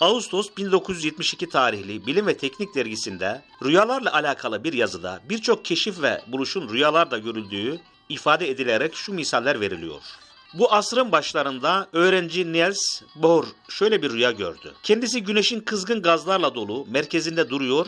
Ağustos 1972 tarihli Bilim ve Teknik dergisinde rüyalarla alakalı bir yazıda birçok keşif ve buluşun rüyalarda görüldüğü ifade edilerek şu misaller veriliyor. Bu asrın başlarında öğrenci Niels Bohr şöyle bir rüya gördü. Kendisi güneşin kızgın gazlarla dolu merkezinde duruyor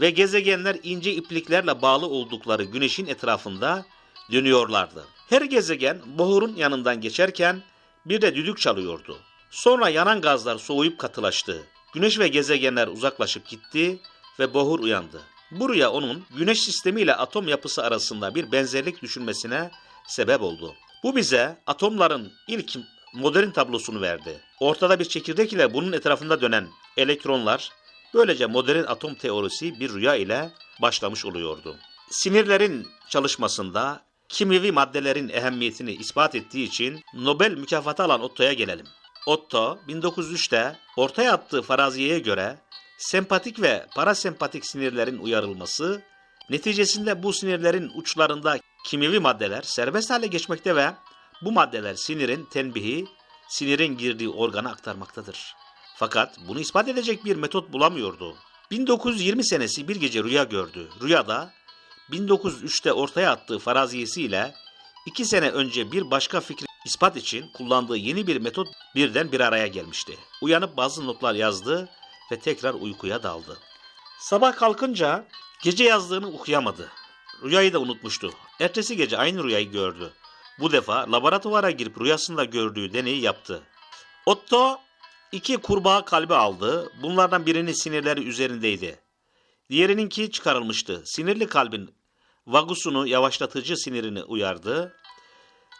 ve gezegenler ince ipliklerle bağlı oldukları güneşin etrafında dönüyorlardı. Her gezegen Bohr'un yanından geçerken bir de düdük çalıyordu. Sonra yanan gazlar soğuyup katılaştı. Güneş ve gezegenler uzaklaşıp gitti ve Bohr uyandı. Bu rüya onun güneş sistemi ile atom yapısı arasında bir benzerlik düşünmesine sebep oldu. Bu bize atomların ilk modern tablosunu verdi. Ortada bir çekirdek ile bunun etrafında dönen elektronlar, böylece modern atom teorisi bir rüya ile başlamış oluyordu. Sinirlerin çalışmasında kimyevi maddelerin ehemmiyetini ispat ettiği için Nobel mükafatı alan Otto'ya gelelim. Otto 1903'te ortaya attığı faraziyeye göre sempatik ve parasempatik sinirlerin uyarılması neticesinde bu sinirlerin uçlarında kimyevi maddeler serbest hale geçmekte ve bu maddeler sinirin tenbihi, sinirin girdiği organa aktarmaktadır. Fakat bunu ispat edecek bir metot bulamıyordu. 1920 senesi bir gece rüya gördü. Rüyada 1903'te ortaya attığı faraziyesiyle iki sene önce bir başka fikri ispat için kullandığı yeni bir metot birden bir araya gelmişti. Uyanıp bazı notlar yazdı ve tekrar uykuya daldı. Sabah kalkınca gece yazdığını okuyamadı. Rüyayı da unutmuştu. Ertesi gece aynı rüyayı gördü. Bu defa laboratuvara girip rüyasında gördüğü deneyi yaptı. Otto iki kurbağa kalbi aldı. Bunlardan birinin sinirleri üzerindeydi. Diğerininki çıkarılmıştı. Sinirli kalbin vagusunu yavaşlatıcı sinirini uyardı.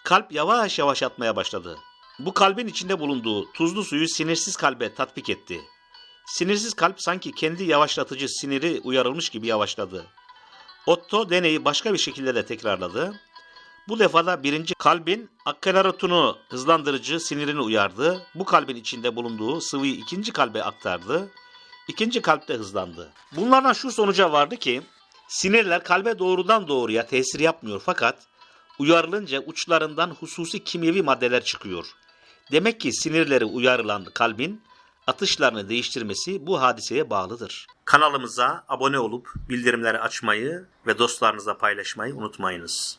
Kalp yavaş yavaş atmaya başladı. Bu kalbin içinde bulunduğu tuzlu suyu sinirsiz kalbe tatbik etti. Sinirsiz kalp sanki kendi yavaşlatıcı siniri uyarılmış gibi yavaşladı. Otto deneyi başka bir şekilde de tekrarladı. Bu defada birinci kalbin akselerotunu hızlandırıcı sinirini uyardı. Bu kalbin içinde bulunduğu sıvıyı ikinci kalbe aktardı. İkinci kalpte hızlandı. Bunlardan şu sonuca vardı ki sinirler kalbe doğrudan doğruya tesir yapmıyor fakat uyarılınca uçlarından hususi kimyevi maddeler çıkıyor. Demek ki sinirleri uyarılan kalbin atışlarını değiştirmesi bu hadiseye bağlıdır. Kanalımıza abone olup bildirimleri açmayı ve dostlarınızla paylaşmayı unutmayınız.